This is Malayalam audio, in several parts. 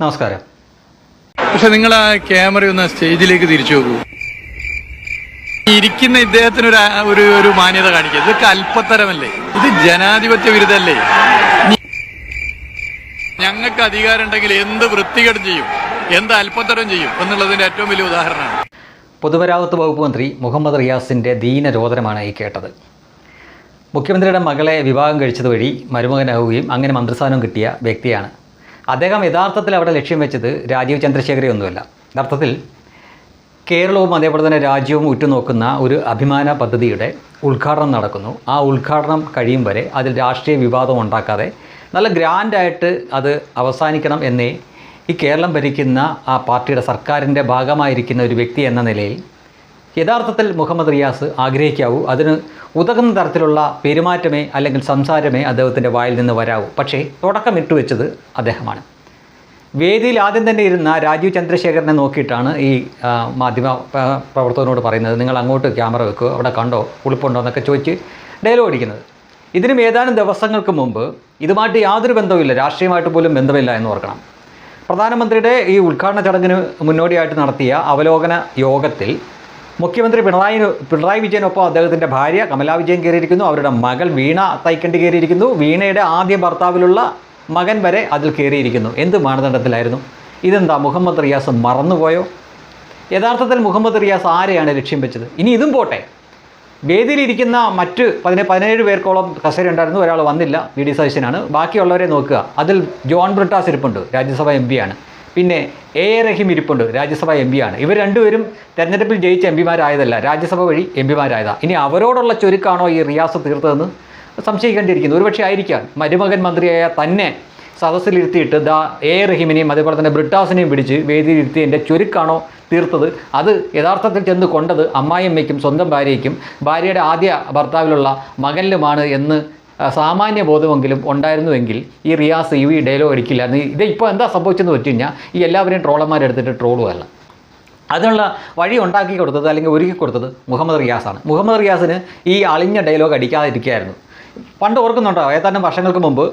നമസ്കാരം. പക്ഷെ നിങ്ങൾ ആ ക്യാമറ ഒന്ന് സ്റ്റേജിലേക്ക് തിരിച്ചു നോക്കൂ. ഇരിക്കുന്ന ഇദ്ദേഹത്തിന് ഒരു ഒരു ഒരു മാന്യത കാണിക്കുക. ഇതൊക്കെ അല്പത്തരമല്ലേ? ഇത് ജനാധിപത്യ വിരുദ്ധല്ലേ? ഞങ്ങൾക്ക് അധികാരം ഉണ്ടെങ്കിൽ എന്ത് വൃത്തികേടും ചെയ്യും. എന്ത് അല്പത്തരം ചെയ്യും എന്നുള്ളതിന്റെ ഏറ്റവും വലിയ ഉദാഹരണമാണ്. പൊതുമരാമത്ത് വകുപ്പ് മന്ത്രി മുഹമ്മദ് റിയാസിന്റെ ദീനരോധനമാണ് ഈ കേട്ടത്. മുഖ്യമന്ത്രിയുടെ മകളെ വിവാഹം കഴിച്ചത് വഴി മരുമകനാവുകയും അങ്ങനെ മന്ത്രിസ്ഥാനം കിട്ടിയ വ്യക്തിയാണ് അദ്ദേഹം യഥാർത്ഥത്തിൽ അവിടെ ലക്ഷ്യം വെച്ചത് രാജീവ് ചന്ദ്രശേഖരെ ഒന്നുമല്ല. യഥാർത്ഥത്തിൽ കേരളവും അതേപോലെ തന്നെ രാജ്യവും ഉറ്റുനോക്കുന്ന ഒരു അഭിമാന പദ്ധതിയുടെ ഉദ്ഘാടനം നടക്കുന്നു. ആ ഉദ്ഘാടനം കഴിയും വരെ അതിൽ രാഷ്ട്രീയ വിവാദം ഉണ്ടാക്കാതെ നല്ല ഗ്രാൻഡായിട്ട് അത് അവസാനിക്കണം എന്നേ ഈ കേരളം ഭരിക്കുന്ന ആ പാർട്ടിയുടെ സർക്കാരിന്റെ ഭാഗമായിരിക്കുന്ന ഒരു വ്യക്തി എന്ന നിലയിൽ യഥാർത്ഥത്തിൽ മുഹമ്മദ് റിയാസ് ആഗ്രഹിക്കാവൂ. അതിന് ഉതകുന്ന തരത്തിലുള്ള പെരുമാറ്റമേ അല്ലെങ്കിൽ സംസാരമേ അദ്ദേഹത്തിന്റെ വായിൽ നിന്ന് വരാവൂ. പക്ഷേ തുടക്കം ഇട്ടുവെച്ചത് അദ്ദേഹമാണ്. വേദിയിൽ ആദ്യം തന്നെ ഇരുന്ന രാജീവ് ചന്ദ്രശേഖരനെ നോക്കിയിട്ടാണ് ഈ മാധ്യമ പ്രവർത്തകനോട് പറയുന്നത്. നിങ്ങൾ അങ്ങോട്ട് ക്യാമറ വെക്കുക അവിടെ കണ്ടോ ഉളുപ്പുണ്ടോ എന്നൊക്കെ ചോദിച്ച് ഡയലോഗ് അടിക്കുന്നത്. ഇതിനും ഏതാനും ദിവസങ്ങൾക്ക് മുമ്പ് ഇതുമായിട്ട് യാതൊരു ബന്ധവുമില്ല. രാഷ്ട്രീയമായിട്ട് പോലും ബന്ധമില്ല എന്ന് ഓർക്കണം. പ്രധാനമന്ത്രിയുടെ ഈ ഉദ്ഘാടന ചടങ്ങിന് മുന്നോടിയായിട്ട് നടത്തിയ അവലോകന യോഗത്തിൽ മുഖ്യമന്ത്രി പിണറായി പിണറായി വിജയനൊപ്പം അദ്ദേഹത്തിന്റെ ഭാര്യ കമലാ വിജയൻ കയറിയിരിക്കുന്നു. അവരുടെ മകൾ വീണ തൈക്കണ്ടി കയറിയിരിക്കുന്നു. വീണയുടെ ആദ്യ ഭർത്താവിലുള്ള മകൻ വരെ അതിൽ കയറിയിരിക്കുന്നു. എന്ത് മാനദണ്ഡത്തിലായിരുന്നു? ഇതെന്താ മുഹമ്മദ് റിയാസ് മറന്നുപോയോ? യഥാർത്ഥത്തിൽ മുഹമ്മദ് റിയാസ് ആരെയാണ് ലക്ഷ്യം വെച്ചത്? ഇനി ഇതും പോട്ടെ. വേദിയിലിരിക്കുന്ന മറ്റ് പതിനെ പതിനേഴ് പേർക്കോളം കസേര ഉണ്ടായിരുന്നു. ഒരാൾ വന്നില്ല. വി ഡി സതീശനാണ്. ബാക്കിയുള്ളവരെ നോക്കുക. അതിൽ ജോൺ ബ്രിട്ടാസ് ഇരിപ്പുണ്ട്. രാജ്യസഭ എം ആണ്. പിന്നെ എ എ റഹീം ഇരിപ്പുണ്ട് രാജ്യസഭ എം ആണ്. ഇവർ രണ്ടുപേരും തെരഞ്ഞെടുപ്പിൽ ജയിച്ച എം പിമാരായതല്ല രാജ്യസഭ വഴി എം പിമാരായതാ ഇനി അവരോടുള്ള ചുരുക്കാണോ ഈ റിയാസ് തീർത്തതെന്ന് സംശയിക്കേണ്ടിയിരിക്കുന്നു. ഒരുപക്ഷെ ആയിരിക്കാം. മരുമകൻ മന്ത്രിയായ തന്നെ സദസ്സിലിരുത്തിയിട്ട് ദാ എ റഹീമിനെയും അതേപോലെ തന്നെ ബ്രിട്ടാസിനെയും പിടിച്ച് വേദിയിലിരുത്തിയതിന്റെ ചുരുക്കാണോ തീർത്തത്? അത് യഥാർത്ഥത്തിൽ ചെന്ന് കൊണ്ടത് അമ്മായിയമ്മയ്ക്കും സ്വന്തം ഭാര്യയ്ക്കും ഭാര്യയുടെ ആദ്യ ഭർത്താവിലുള്ള മകനിലുമാണ് എന്ന് സാമാന്യ ബോധമെങ്കിലും ഉണ്ടായിരുന്നുവെങ്കിൽ ഈ റിയാസ് ഈ ഡയലോഗ് അടിക്കില്ലായിരുന്നു ഇത് ഇപ്പോൾ എന്താ സംഭവിച്ചെന്ന് വെച്ച് കഴിഞ്ഞാൽ ഈ എല്ലാവരെയും ട്രോളന്മാരെടുത്തിട്ട് ട്രോളുമല്ല അതിനുള്ള വഴി ഉണ്ടാക്കി കൊടുത്തത് അല്ലെങ്കിൽ ഒരുക്കി കൊടുത്തത് മുഹമ്മദ് റിയാസാണ്. മുഹമ്മദ് റിയാസിന് ഈ അളിഞ്ഞ ഡയലോഗ് അടിക്കാതിരിക്കുകയായിരുന്നു. പണ്ട് ഓർക്കുന്നുണ്ടോ ഏതാനും വർഷങ്ങൾക്ക് മുമ്പ്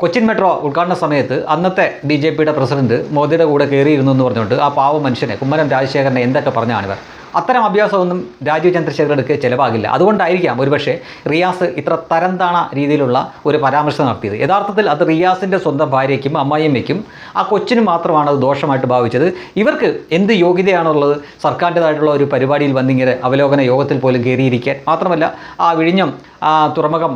കൊച്ചിൻ മെട്രോ ഉദ്ഘാടന സമയത്ത് അന്നത്തെ ബി ജെ പിയുടെ പ്രസിഡന്റ് മോദിയുടെ കൂടെ കയറിയിരുന്നു എന്ന് പറഞ്ഞുകൊണ്ട് ആ പാവ മനുഷ്യനെ കുമ്മനം രാജശേഖരനെ എന്തൊക്കെ പറഞ്ഞാണിവർ അത്തരം അഭ്യാസമൊന്നും രാജീവ് ചന്ദ്രശേഖരടുക്ക് ചിലവാകില്ല. അതുകൊണ്ടായിരിക്കാം ഒരുപക്ഷെ റിയാസ് ഇത്ര തരംതാണ രീതിയിലുള്ള ഒരു പരാമർശം നടത്തിയത്. യഥാർത്ഥത്തിൽ അത് റിയാസിന്റെ സ്വന്തം ഭാര്യയ്ക്കും അമ്മായിയമ്മയ്ക്കും ആ കൊച്ചിനും മാത്രമാണ് അത് ദോഷമായിട്ട് ഭാവിച്ചത്. ഇവർക്ക് എന്ത് യോഗ്യതയാണുള്ളത്? സർക്കാരിന്റെതായിട്ടുള്ള ഒരു പരിപാടിയിൽ വന്നിങ്ങനെ അവലോകന യോഗത്തിൽ പോലും കയറിയിരിക്കാൻ മാത്രമല്ല ആ വിഴിഞ്ഞം തുറമുഖം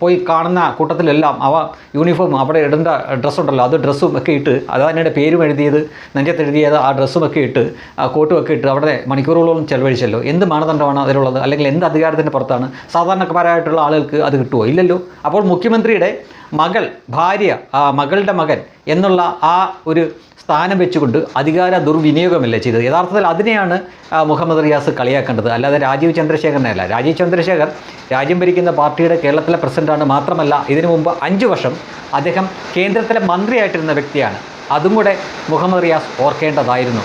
പോയി കാണുന്ന കൂട്ടത്തിലെല്ലാം അവ യൂണിഫോം അവിടെ ഇടേണ്ട ഡ്രസ്സുണ്ടല്ലോ അത് ഡ്രസ്സും ഒക്കെ ഇട്ട് അത് തന്നെയുടെ പേരും എഴുതിയത് നെഞ്ചത്ത് എഴുതിയത് ആ ഡ്രസ്സും ഒക്കെ ഇട്ട് ആ കോട്ടും ഒക്കെ ഇട്ട് അവിടെ മണിക്കൂറുകളോളം ചെലവഴിച്ചല്ലോ. എന്ത് മാനദണ്ഡമാണ് അതിലുള്ളത്? അല്ലെങ്കിൽ എന്ത് അധികാരത്തിന്റെ പുറത്താണ്? സാധാരണക്കാരായിട്ടുള്ള ആളുകൾക്ക് അത് കിട്ടുമോ ഇല്ലല്ലോ. അപ്പോൾ മുഖ്യമന്ത്രിയുടെ മകൾ ഭാര്യ ആ മകളുടെ മകൻ എന്നുള്ള ആ ഒരു സ്ഥാനം വെച്ചുകൊണ്ട് അധികാര ദുർവിനിയോഗമല്ലേ ചെയ്തത്. യഥാർത്ഥത്തിൽ അതിനെയാണ് മുഹമ്മദ് റിയാസ് കളിയാക്കേണ്ടത്. അല്ലാതെ രാജീവ് ചന്ദ്രശേഖരനെ അല്ല. രാജീവ് ചന്ദ്രശേഖർ രാജ്യം ഭരിക്കുന്ന പാർട്ടിയുടെ കേരളത്തിലെ പ്രസിഡന്റാണ് മാത്രമല്ല ഇതിനു മുമ്പ് അഞ്ച് വർഷം അദ്ദേഹം കേന്ദ്രത്തിലെ മന്ത്രിയായിട്ടിരുന്ന വ്യക്തിയാണ്. അതും കൂടെ മുഹമ്മദ് റിയാസ് ഓർക്കേണ്ടതായിരുന്നു.